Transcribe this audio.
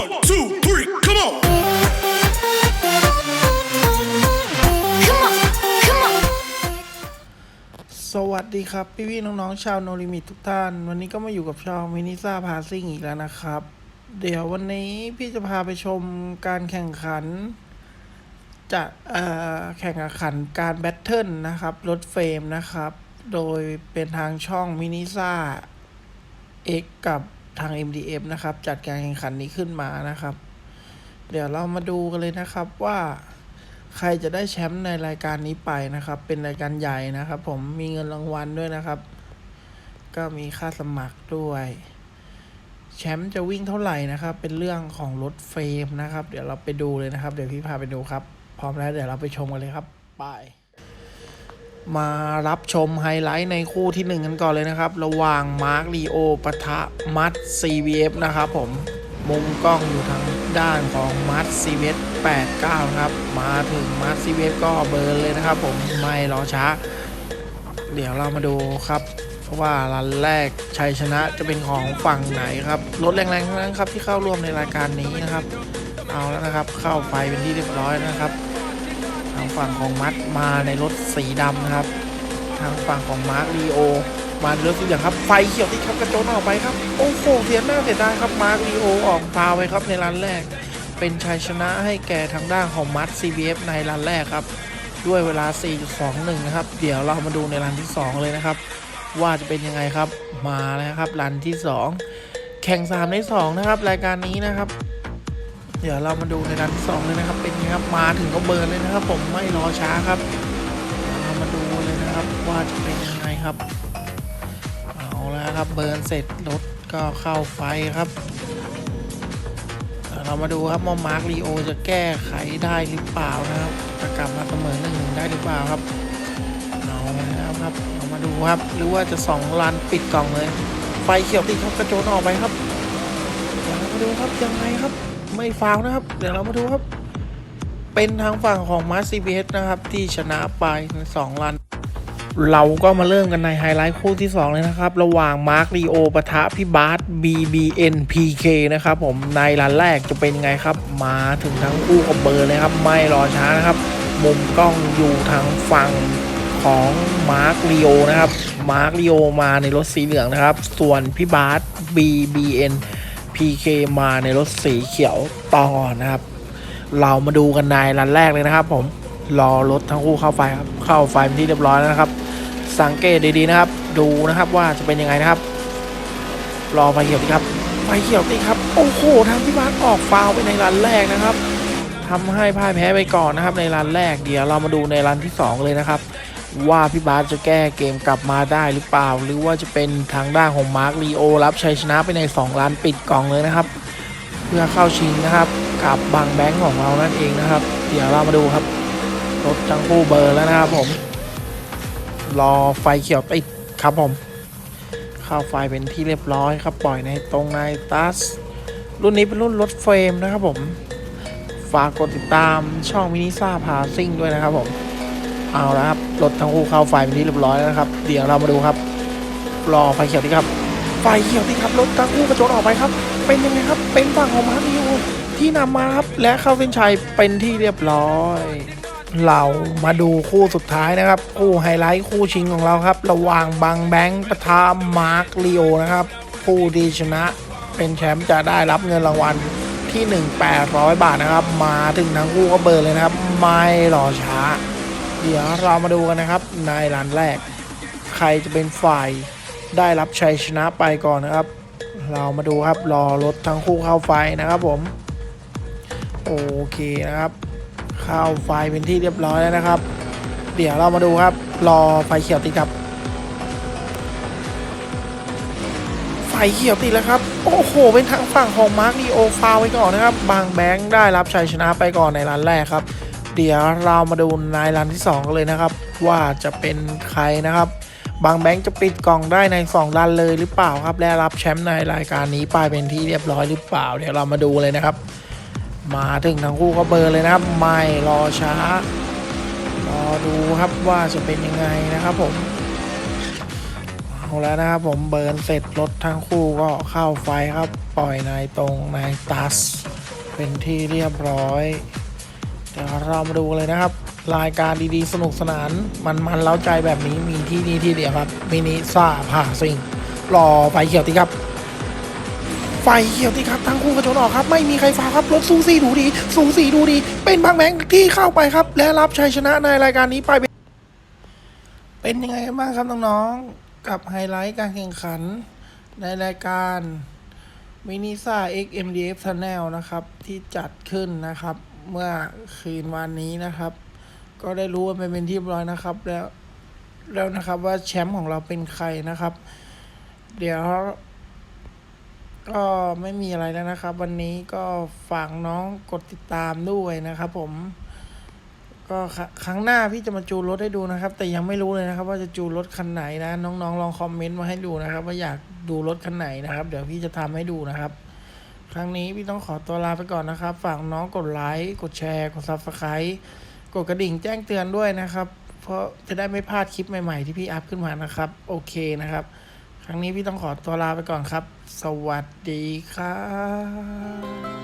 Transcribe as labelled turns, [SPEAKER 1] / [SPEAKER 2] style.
[SPEAKER 1] One, two, three, come on.
[SPEAKER 2] Come on, come on.
[SPEAKER 3] สวัสดีครับ พี่พี่ๆน้องๆ ชาวโนลิมิตทุกท่าน วันนี้ก็มาอยู่กับชาวมินิซ่าพาซิ่งอีกแล้วนะครับ เดี๋ยววันนี้พี่จะพาไปชมการแข่งขัน จะเอ่อแข่งขันการแบทเทิลนะครับ รถเฟรมนะครับ โดยเป็นทางช่องมินิซ่า X กับ ทาง MDF นะครับ จัดการแข่งขันนี้ขึ้นมานะครับ เดี๋ยวเรามาดูกันเลยนะครับว่าใครจะได้แชมป์ในรายการนี้ไปนะครับ เป็นรายการใหญ่นะครับ ผมมีเงินรางวัลด้วยนะครับ ก็มีค่าสมัครด้วย แชมป์จะวิ่งเท่าไหร่นะครับ เป็นเรื่องของรถเฟรมนะครับ เดี๋ยวเราไปดูเลยนะครับ เดี๋ยวพี่พาไปดูครับ พร้อมแล้วเดี๋ยวเราไปชมกันเลยครับไป มารับชมไฮไลท์ในคู่ที่หนึ่งกันก่อนเลยนะครับ ระหว่างมาร์คลีโอปะทะมัด CVF นะครับผมมุมกล้องอยู่ทางด้านของมัด CVF 89 ครับ มาถึงมัด CVF ก็เบิร์นเลยนะครับผมไม่รอช้า เดี๋ยวเรามาดูครับว่ารันแรกชัยชนะจะเป็นของฝั่งไหนครับรถแรงๆทั้งนั้นครับที่เข้าร่วมในรายการนี้นะครับ เอาแล้วนะครับเข้าไฟเป็นที่เรียบร้อยนะครับ ฝั่งของมัดมาในรถสีดำนะครับ ทางฝั่งของมาร์คลีโอ มาในรถสีเหลืองครับ ไฟเขียวที่ครับกระโจนออกไปครับ โอ้โหเสียหน้าเสียดายครับ มาร์คลีโอออกฟาวไปครับในรันแรก เป็นชัยชนะให้แก่ทางด้านของมัด CBF ในรันแรกครับ ด้วยเวลา 4.21 นะครับ เดี๋ยวเรามาดูในรันที่ 2 เลยนะครับ ว่าจะเป็นยังไงครับ มาแล้วครับรันที่ 2 แข่ง 3 ใน 2 นะครับ รายการนี้นะครับ เดี๋ยวเรามาดูในรันที่2เลยนะครับ เป็นยังไงครับมาถึงก็เบิร์นเลยนะครับ ผมไม่รอช้าครับเรามาดูเลยนะครับ ว่าจะเป็นยังไงครับ เอาแล้วครับเบิร์นเสร็จรถก็เข้าไฟครับเเรามาดูครับว่ามาร์คลีโอจะแก้ไขได้หรือเปล่านะครับจะกลับมาเสมอหนึ่งหนึ่งได้หรือเปล่าครับเอาแล้วครับเรามาดูครับหรือว่าจะสองลันปิดกล่องเลย ไฟเขียวติดครับกระโจนออกไปครับเดี๋ยวเรามาดูครับยังไงครับ ไม่ฟาวนะครับ เดี๋ยวเรามาดูครับ เป็นทางฝั่งของมาร์ซีบีเนะครับ ที่ชนะไปในสองลัน เราก็มาเริ่มกันในไฮไลท์คู่ที่ 2 เลยนะครับ ระหว่างมาร์คลีโอปะทะพี่บาส BBN PK นะครับผมในรันแรกจะเป็นไงครับ มาถึงทั้งคู่กับเบอร์เลยครับ ไม่รอช้านะครับ มุมกล้องอยู่ทางฝั่งของมาร์คลีโอนะครับ มาร์คลีโอมาในรถสีเหลืองนะครับ ส่วนพี่บาส BBN PK มาในรถสีเขียวต่อนะครับ เรามาดูกันในรันแรกเลยนะครับ ผมรอรถทั้งคู่เข้าไฟครับเข้าไฟเป็นที่เรียบร้อยแล้วนะครับ สังเกตดีๆนะครับ ดูนะครับว่าจะเป็นยังไงนะครับ รอไฟเขียวติครับไฟเขียวติครับโอ้โหทางพี่บาสออกฟาวไปในรันแรกนะครับทำให้พ่ายแพ้ไปก่อนนะครับ ในรันแรกเดี๋ยวเรามาดูในรันที่สองเลยนะครับ ว่าพี่บาสจะแก้เกมกลับมาได้หรือเปล่า หรือว่าจะเป็นทางด้านของมาร์คลีโอรับชัยชนะไปใน2รันปิดกล่องเลยนะครับ เพื่อเข้าชิงนะครับกับบางแบงค์ของเรานั่นเองนะครับ เดี๋ยวเรามาดูครับ รถทั้งคู่เบอร์แล้วนะครับผม รอไฟเขียวติดครับผม เข้าไฟเป็นที่เรียบร้อยครับ ปล่อยในตรงในตัสรุ่นนี้เป็นรุ่นรถเฟรมนะครับผม ฝากกดติดตามช่องมินิซ่าพาซิ่งด้วยนะครับผม เอาละครับรถทั้งคู่เข้าไฟเป็นที่เรียบร้อยแล้วนะครับ เดี๋ยวเรามาดูครับ รอไฟเขียวติดครับ ไฟเขียวติดครับรถทั้งคู่กระโจนออกไปครับ เป็นยังไงครับ เป็นฝั่งของมาริโอที่นำมาครับ และเข้าเส้นชัยเป็นที่เรียบร้อย เรามาดูคู่สุดท้ายนะครับ คู่ไฮไลท์คู่ชิงของเราครับ ระหว่างบางแบงค์ปะทะมาร์คลีโอนะครับผู้ที่ชนะเป็นแชมป์จะได้รับเงินรางวัลที่ 1,800 บาทนะครับ มาถึงทั้งคู่ก็เบิร์เลยนะครับ ไม่รอช้า เดี๋ยวเรามาดูกันนะครับในรันแรก ใครจะเป็นฝ่ายได้รับชัยชนะไปก่อนนะครับ เรามาดูครับรอรถทั้งคู่เข้าไฟนะครับผม โอเคนะครับ เข้าไฟเป็นที่เรียบร้อยแล้วนะครับ เดี๋ยวเรามาดูครับ รอไฟเขียวติดครับ ไฟเขียวติดแล้วครับ โอ้โห เป็นทางฝั่งของมาร์คดีโอฟาวไว้ก่อนนะครับ บางแบงค์ได้รับชัยชนะไปก่อนในรันแรกครับ เดี๋ยวเรามาดูในรันที่2กันเลยนะครับ ว่าจะเป็นใครนะครับ บางแบงค์จะปิดกล่องได้ใน 2 รันเลยหรือเปล่าครับ และรับแชมป์ในรายการนี้ไปเป็นที่เรียบร้อยหรือเปล่า เดี๋ยวเรามาดูเลยนะครับ มาถึงทั้งคู่ก็เบอร์เลยนะครับ ไม่รอช้ารอดูครับว่าจะเป็นยังไงนะครับผมเอเอาแล้วนะครับผมเบิร์นเสร็จรถทั้งคู่ก็เข้าไฟครับ ปล่อยนายตรงนายตัส เป็นที่เรียบร้อย เดี๋ยวเรามาดูเลยนะครับ รายการดีๆ สนุกสนานมันมันๆเล้าใจแบบนี้มีที่นี่ที่เดียวครับมินิซ่าผ่าซิงรอไฟเขียวติครับไฟเขียวติครับทั้งคู่กระโจนออกครับไม่มีใครฟ้าครับรถสูสีดูดีสูสีดูดี เป็นบางแบงที่เข้าไปครับ และรับชัยชนะในรายการนี้ไป เป็นยังไงบ้างครับน้องๆกับไฮไลท์การแข่งขัน ในรายการมินิซ่า XMDF Channel นะครับ ที่จัดขึ้นนะครับ เมื่อคืนวันนี้นะครับ ก็ได้รู้กันไปเป็นที่เรียบร้อยนะครับ แล้วแล้วนะครับว่าแชมป์ของเราเป็นใครนะครับ เดี๋ยวก็ไม่มีอะไรแล้วนะครับ วันนี้ก็ฝากน้องกดติดตามด้วยนะครับ ผม ก็ครัครั้งหน้าพี่จะมาจูนรถให้ดูนะครับ แต่ยังไม่รู้เลยนะครับ ว่าจะจูนรถคันไหนนะ น้องๆลองคอมเมนต์มาให้ดูนะครับ ว่าอยากดูรถคันไหนนะครับ เดี๋ยวพี่จะทำให้ดูนะครับ ครั้งนี้พี่ต้องขอตัวลาไปก่อนนะครับ ฝากน้องกดไลค์ กดแชร์ กดซับสไครต์กดกระดิ่งแจ้งเตือนด้วยนะครับ เพราะจะได้ไม่พลาดคลิปใหม่ๆ ที่พี่อัพขึ้นมานะครับ โอเคนะครับ ครั้งนี้พี่ต้องขอตัวลาไปก่อนครับ สวัสดีครับ